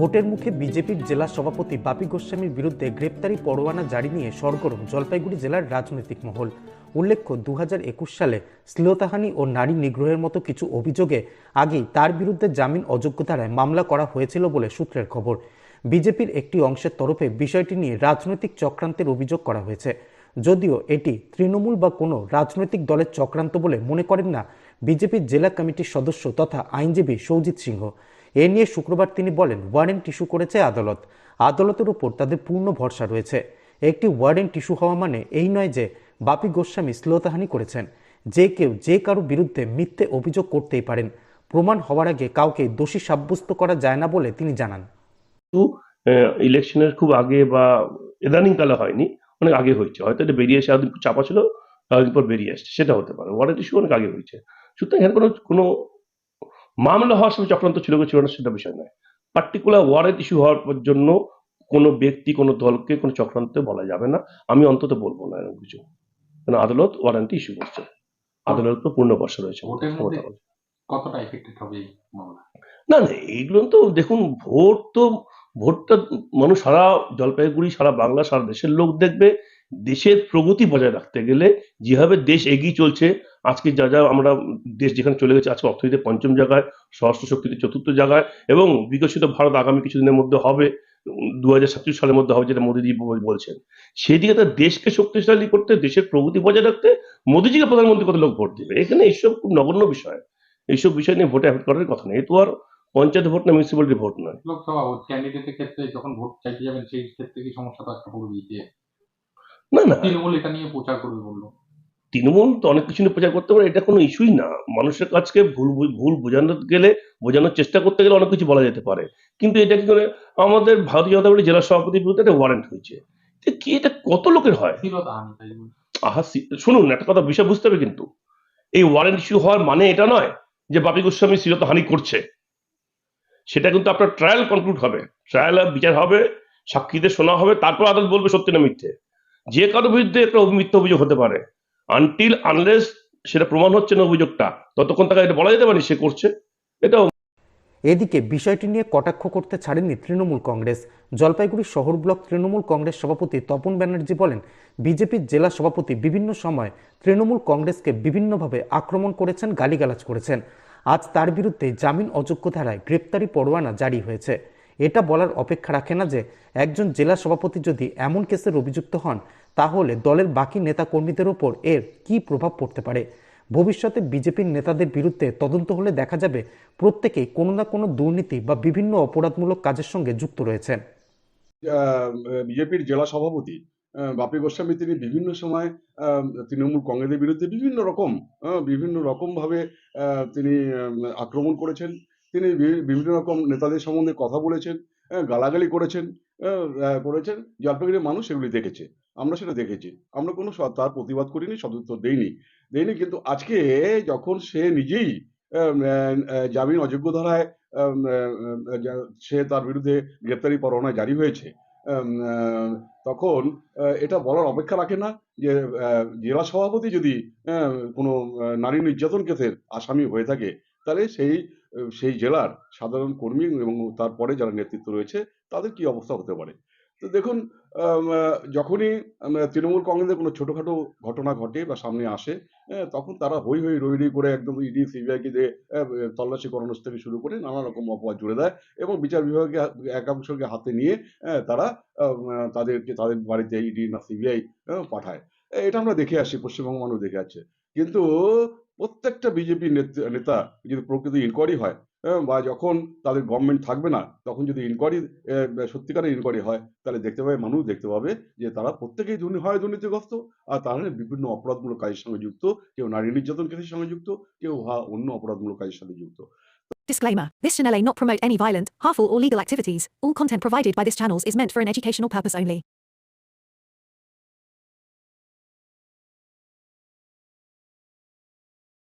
ভোটের মুখে বিজেপির জেলা সভাপতি বাপি গোস্বামীর বিরুদ্ধে গ্রেপ্তারি পরোয়ানা জারি নিয়ে সরগরম জলপাইগুড়ি জেলার রাজনৈতিক মহল। উল্লেখ্য, দুহাজার একুশ সালে শ্লীলতাহানি ও নারী নিগ্রহের মতো কিছু অভিযোগে আগেই তার বিরুদ্ধে জামিন অযোগ্য ধারায় মামলা করা হয়েছিল বলে সূত্রের খবর। বিজেপির একটি অংশের তরফে বিষয়টি নিয়ে রাজনৈতিক চক্রান্তের অভিযোগ করা হয়েছে। যদিও এটি তৃণমূল বা কোনো রাজনৈতিক দলের চক্রান্ত বলে মনে করেন না বিজেপির জেলা কমিটির সদস্য তথা আইনজীবী সৌজিত সিংহ। এ নিয়ে শুক্রবার তিনি বলেন, ওয়ারেন্ট ইস্যু করেছে আদালত। আদালতের উপর তাদের পূর্ণ ভরসা রয়েছে। একটি ওয়ারেন্ট ইস্যু হওয়া মানে এই নয় যে বাপি গোস্বামী শ্লীলতাহানি করেছেন। যে কেউ যে কারও বিরুদ্ধে মিথ্যে অভিযোগ করতেই পারেন। প্রমাণ হওয়ার আগে কাউকে দোষী সাব্যস্ত করা যায় না বলে তিনি জানান। ইলেকশনের খুব আগে বা ইদানিং কালে হয়নি, অনেক আগে হয়েছে। হয়তো এটা বেরিয়ে এসে চাপা ছিল বেরিয়ে আসছে, সেটা হতে পারে। ওয়ারেন্ট ইস্যু অনেক আগে হয়েছে। সুতরাং এখানে কোনো মামলা হওয়ার সময় চক্রান্ত ছিল কি ছিল না সেটা বিষয় নয়। পার্টিকুলার ওয়ারেন্ট ইস্যু হওয়ার জন্য কোনো ব্যক্তি কোনো দলকে কোনো চক্রান্ত বলা যাবে না। আমি অন্তত বলব না এরকম কিছু। কারণ আদালত ওয়ারেন্ট ইস্যু করছে। আদালত তো পূর্ণ ভরসা রয়েছে। কতটা এফেক্টেড হবে না না এইগুলো তো দেখুন ভোট তো ভোটটা মানুষ সারা জলপাইগুড়ি সারা বাংলা সারা দেশের লোক দেখবে। দেশের প্রগতি বজায় রাখতে গেলে যেভাবে দেশ এগিয়ে চলছে আজকে যা যা আমরা দেশ যেখানে চলে গেছে আজকে অর্থনীতিতে পঞ্চম জায়গায় স্বরাষ্ট্র শক্তিতে চতুর্থ জায়গায় এবং বিকশিত ভারত আগামী কিছুদিনের মধ্যে হবে দু হাজার সাতচল্লিশ সালের মধ্যে হবে যেটা মোদীজি বলছেন। সেই দিকে তার দেশকে শক্তিশালী করতে দেশের প্রগতি বজায় রাখতে মোদীজিকে প্রধানমন্ত্রী কত লোক ভোট দেবে? এখানে এইসব খুব নগণ্য বিষয়। এইসব বিষয় নিয়ে ভোটে অ্যাফেক্ট করার কথা নেই তো আর পঞ্চায়েত ভোট না মিউনিসিপ্যালিটি ভোট নয়। লোকসভা ভোট ক্যান্ডিডেটের ক্ষেত্রে যখন ভোট চাইতে যাবেন সেই ক্ষেত্রে কি সমস্যা তো একটা পড়বেই না না। তৃণমূল এটা নিয়ে প্রচার করবে তৃণমূল তো অনেক কিছু নিয়ে প্রচার করতে পারে এটা কোনো ইস্যুই না। মানুষের কাছকে ভুল ভুল বোঝানো গেলে বোঝানোর চেষ্টা করতে গেলে অনেক কিছু বলা যেতে পারে। কিন্তু এটা কি করে আমাদের ভারতীয় জনতা পার্টি জেলা সভাপতির বিরুদ্ধে একটা ওয়ারেন্ট হয়েছে। কি এটা কত লোকের হয়। আহা শুনুন একটা কথা বিষয় বুঝতে হবে কিন্তু। এই ওয়ারেন্ট ইস্যু হওয়ার মানে এটা নয় যে বাপি গোস্বামী শ্রীরত হানি করছে। সেটা কিন্তু আপনার ট্রায়াল কনক্লুড হবে। ট্রায়াল বিচার হবে সাক্ষীদের শোনা হবে তারপর আদালত বলবে সত্যি না মিথ্যে। যে কারও বিরুদ্ধে একটা মিথ্যে অভিযোগ হতে পারে। আনটিল আনলেস সেটা প্রমাণ হচ্ছে না অভিযোগটা, ততক্ষণ তাকে এটা বলা যেতে পারে সে করছে। এটাও এদিকে বিষয়টি নিয়ে কটাক্ষ করতে ছাড়েননি তৃণমূল কংগ্রেস। জলপাইগুড়ি শহর ব্লক তৃণমূল কংগ্রেস সভাপতি তপন ব্যানার্জি বলেন, বিজেপির জেলা সভাপতি বিভিন্ন সময় তৃণমূল কংগ্রেসকে বিভিন্নভাবে আক্রমণ করেছেন, গালিগালাজ করেছেন। আজ তার বিরুদ্ধে জামিন অযোগ্য ধারায় গ্রেপ্তারি পরোয়ানা জারি হয়েছে। এটা বলার অপেক্ষা রাখে না যে একজন জেলা সভাপতি যদি এমন কেসের অভিযুক্ত হন তাহলে দলের বাকি নেতাকর্মীদের ওপর এর কী প্রভাব পড়তে পারে? ভবিষ্যতে বিজেপির নেতাদের বিরুদ্ধে তদন্ত হলে দেখা যাবে প্রত্যেকেই কোনো না কোনো দুর্নীতি বা বিভিন্ন অপরাধমূলক কাজের সঙ্গে যুক্ত রয়েছেন। বিজেপির জেলা সভাপতি বাপি গোস্বামী তিনি বিভিন্ন সময় তৃণমূল কংগ্রেসের বিরুদ্ধে বিভিন্ন রকম বিভিন্ন রকম ভাবে তিনি আক্রমণ করেছেন। তিনি বিভিন্ন রকম নেতাদের সম্বন্ধে কথা বলেছেন গালাগালি করেছেন করেছেন। জলপাইগুড়ির মানুষ সেগুলি দেখেছে। আমরা সেটা দেখেছি। আমরা কোনো তার প্রতিবাদ করিনি, সদুত্তর দেইনি। দেইনি কিন্তু আজকে যখন সে নিজেই জামিন অযোগ্য ধারায় সে তার বিরুদ্ধে গ্রেপ্তারি পরোয়ানা জারি হয়েছে তখন এটা বলার অপেক্ষা রাখে না যে জেলা সভাপতি যদি কোনো নারী নির্যাতন কেসের আসামি হয়ে থাকে, তাহলে সেই সেই জেলার সাধারণ কর্মী এবং তারপরে যারা নেতৃত্ব রয়েছে, তাদের কি অবস্থা হতে পারে? তো দেখুন যখনই তৃণমূল কংগ্রেসের কোনো ছোটোখাটো ঘটনা ঘটে বা সামনে আসে তখন তারা হই হই রই রই করে একদম ইডি সিবিআইকে দিয়ে তল্লাশি করানোর থেকে শুরু করে নানা রকম অপবাদ জুড়ে দেয় এবং বিচার বিভাগকে একাংশকে হাতে নিয়ে তারা তাদেরকে, তাদের বাড়িতে ইডি না সিবিআই পাঠায়। এটা আমরা দেখে আসি পশ্চিমবঙ্গ মানুষ দেখে আসছে। কিন্তু প্রত্যেকটা বিজেপি নেতা যদি প্রকৃত ইনকোয়ারি হয় বা যখন তাদের গভর্নমেন্ট থাকবে না তখন যদি ইনকোয়ারি সত্যিকারের ইনকোয়ারি হয় তাহলে দেখতে পাবে মানুষ দেখতে পাবে যে তারা প্রত্যেকেই হয় দুর্নীতিগ্রস্ত আর তারা বিভিন্ন অপরাধমূলক কাজের সঙ্গে যুক্ত কেউ নারী নির্যাতন কেসের সঙ্গে যুক্ত কেউ অন্য অপরাধমূলক কাজের সাথে যুক্ত Disclaimer This channel may not promote any violent, harmful, or legal activities. All content provided by this channel is meant for an educational purpose only.